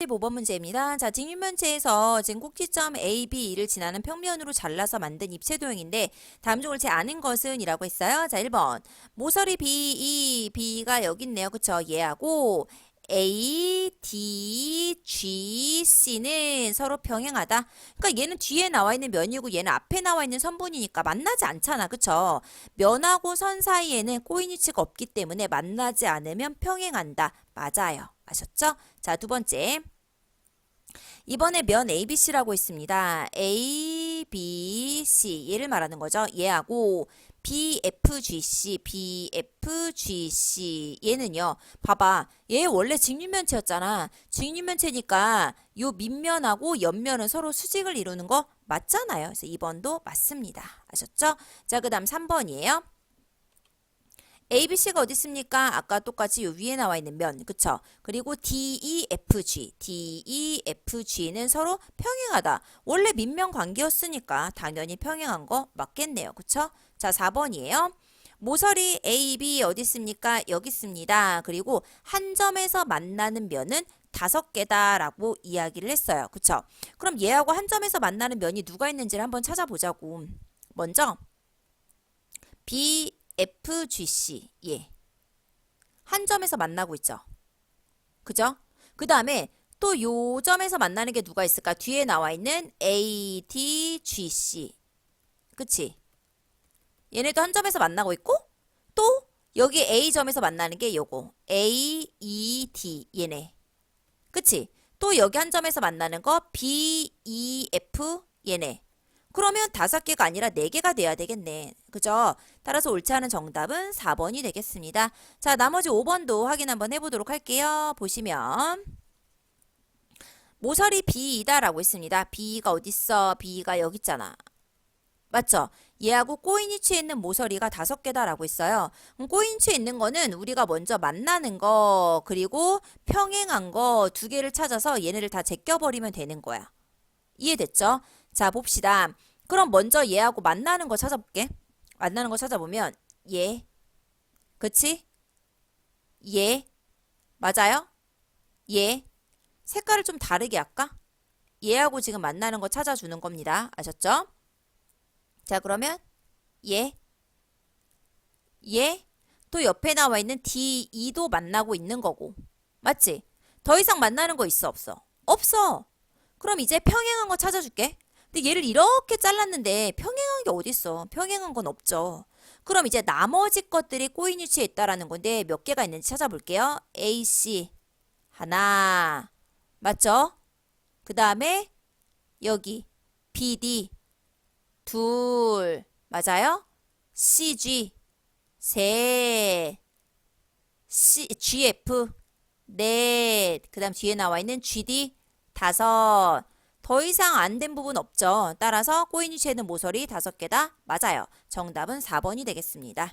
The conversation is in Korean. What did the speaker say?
15번 문제입니다. 자, 직육면체에서 지금 꼭지점 A, B를 지나는 평면으로 잘라서 만든 입체 도형인데 다음 중 옳지 않은 것은 이라고 했어요. 자, 1번. 모서리 B, E, B가 여기 있네요. 그쵸? 얘하고 A, D, G, C는 서로 평행하다. 그러니까 얘는 뒤에 나와 있는 면이고 얘는 앞에 나와 있는 선분이니까 만나지 않잖아. 그쵸? 면하고 선 사이에는 꼬인 위치가 없기 때문에 만나지 않으면 평행한다. 맞아요. 아셨죠? 자, 두 번째. 이번에 면 ABC라고 있습니다. A, B, C. 얘를 말하는 거죠. 얘하고 BFGC, BFGC. 얘는요, 봐봐. 얘 원래 직육면체였잖아. 직육면체니까 요 밑면하고 옆면은 서로 수직을 이루는 거 맞잖아요. 그래서 2번도 맞습니다. 아셨죠? 자, 그 다음 3번이에요. ABC가 어디 있습니까? 아까 똑같이 요 위에 나와 있는 면, 그쵸? 그리고 DEFG, DEFG는 서로 평행하다. 원래 밑면 관계였으니까 당연히 평행한 거 맞겠네요, 그쵸? 자, 4번이에요. 모서리 AB 어디 있습니까? 여기 있습니다. 그리고 한 점에서 만나는 면은 다섯 개다라고 이야기를 했어요, 그쵸? 그럼 얘하고 한 점에서 만나는 면이 누가 있는지를 한번 찾아보자고. 먼저 B FGC 예. 한 점에서 만나고 있죠. 그죠? 그 다음에 또 요 점에서 만나는 게 누가 있을까? 뒤에 나와 있는 ADGC. 그치? 얘네도 한 점에서 만나고 있고 또 여기 A점에서 만나는 게 요거 AED 얘네. 그치? 또 여기 한 점에서 만나는 거 BEF 얘네. 그러면 다섯 개가 아니라 네 개가 돼야 되겠네. 그죠? 따라서 옳지 않은 정답은 4번이 되겠습니다. 자, 나머지 5번도 확인 한번 해보도록 할게요. 보시면 모서리 B이다 라고 있습니다. B가 어딨어? B가 여기 있잖아. 맞죠? 얘하고 꼬인 위치에 있는 모서리가 다섯 개다라고 있어요. 꼬인 위치에 있는 거는 우리가 먼저 만나는 거 그리고 평행한 거 두 개를 찾아서 얘네를 다 제껴버리면 되는 거야. 이해됐죠? 자, 봅시다. 그럼 먼저 얘하고 만나는 거 찾아볼게. 만나는 거 찾아보면 얘. 그치? 얘. 맞아요? 얘. 색깔을 좀 다르게 할까? 얘하고 지금 만나는 거 찾아주는 겁니다. 아셨죠? 자, 그러면 얘. 얘. 또 옆에 나와 있는 D2도 만나고 있는 거고. 맞지? 더 이상 만나는 거 있어, 없어? 없어. 그럼 이제 평행한 거 찾아줄게. 근데 얘를 이렇게 잘랐는데 평행한 게 어딨어? 평행한 건 없죠. 그럼 이제 나머지 것들이 꼬인 위치에 있다라는 건데 몇 개가 있는지 찾아볼게요. A, C 하나 맞죠? 그 다음에 여기 B, D 둘 맞아요? C, G 셋 C, G, F 넷그 다음 뒤에 나와 있는 G, D 다섯 더 이상 안 된 부분 없죠. 따라서 꼬인 위치에는 모서리 다섯 개다 맞아요. 정답은 4번이 되겠습니다.